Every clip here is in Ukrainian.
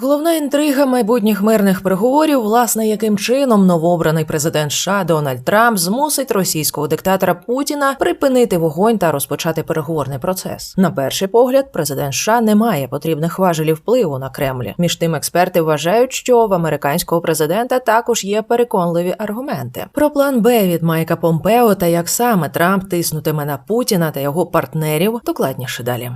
Головна інтрига майбутніх мирних переговорів, власне, яким чином новообраний президент США Дональд Трамп змусить російського диктатора Путіна припинити вогонь та розпочати переговорний процес. На перший погляд, президент США не має потрібних важелів впливу на Кремль. Між тим, експерти вважають, що в американського президента також є переконливі аргументи. Про план Б від Майка Помпео та як саме Трамп тиснутиме на Путіна та його партнерів, докладніше далі.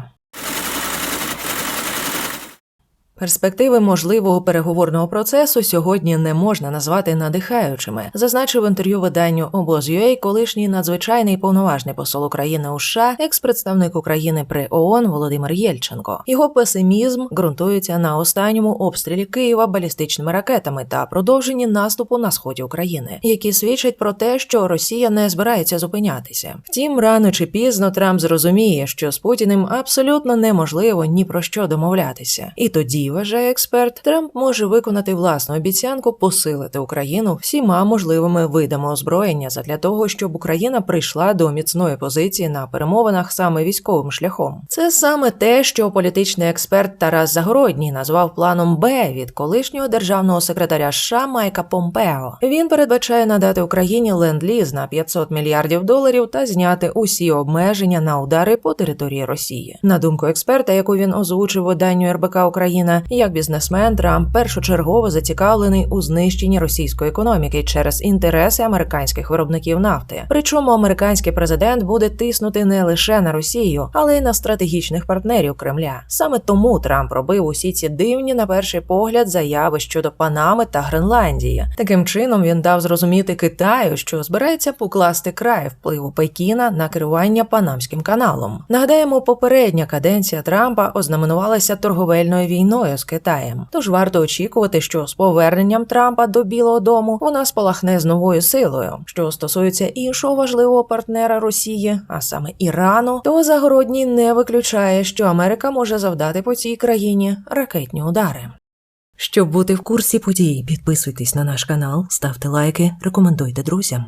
Перспективи можливого переговорного процесу сьогодні не можна назвати надихаючими, зазначив інтерв'ю виданню Обоз.UA колишній надзвичайний повноважний посол України у США, екс-представник України при ООН Володимир Єльченко. Його песимізм ґрунтується на останньому обстрілі Києва балістичними ракетами та продовженні наступу на сході України, які свідчать про те, що Росія не збирається зупинятися. Втім, рано чи пізно Трамп зрозуміє, що з Путіним абсолютно неможливо ні про що домовлятися, і тоді вважає експерт, Трамп може виконати власну обіцянку посилити Україну всіма можливими видами озброєння задля того, щоб Україна прийшла до міцної позиції на перемовинах саме військовим шляхом. Це саме те, що політичний експерт Тарас Загородній назвав планом Б від колишнього державного секретаря США Майка Помпео. Він передбачає надати Україні ленд-ліз на 500 мільярдів доларів та зняти усі обмеження на удари по території Росії. На думку експерта, яку він озвучив виданню РБК Україна, як бізнесмен Трамп першочергово зацікавлений у знищенні російської економіки через інтереси американських виробників нафти. Причому американський президент буде тиснути не лише на Росію, але й на стратегічних партнерів Кремля. Саме тому Трамп робив усі ці дивні на перший погляд заяви щодо Панами та Гренландії. Таким чином він дав зрозуміти Китаю, що збирається покласти край впливу Пекіна на керування Панамським каналом. Нагадаємо, попередня каденція Трампа ознаменувалася торговельною війною з Китаєм. Тож варто очікувати, що з поверненням Трампа до Білого Дому вона спалахне з новою силою. Що стосується іншого важливого партнера Росії, а саме Ірану, то Загородній не виключає, що Америка може завдати по цій країні ракетні удари. Щоб бути в курсі подій, підписуйтесь на наш канал, ставте лайки, рекомендуйте друзям.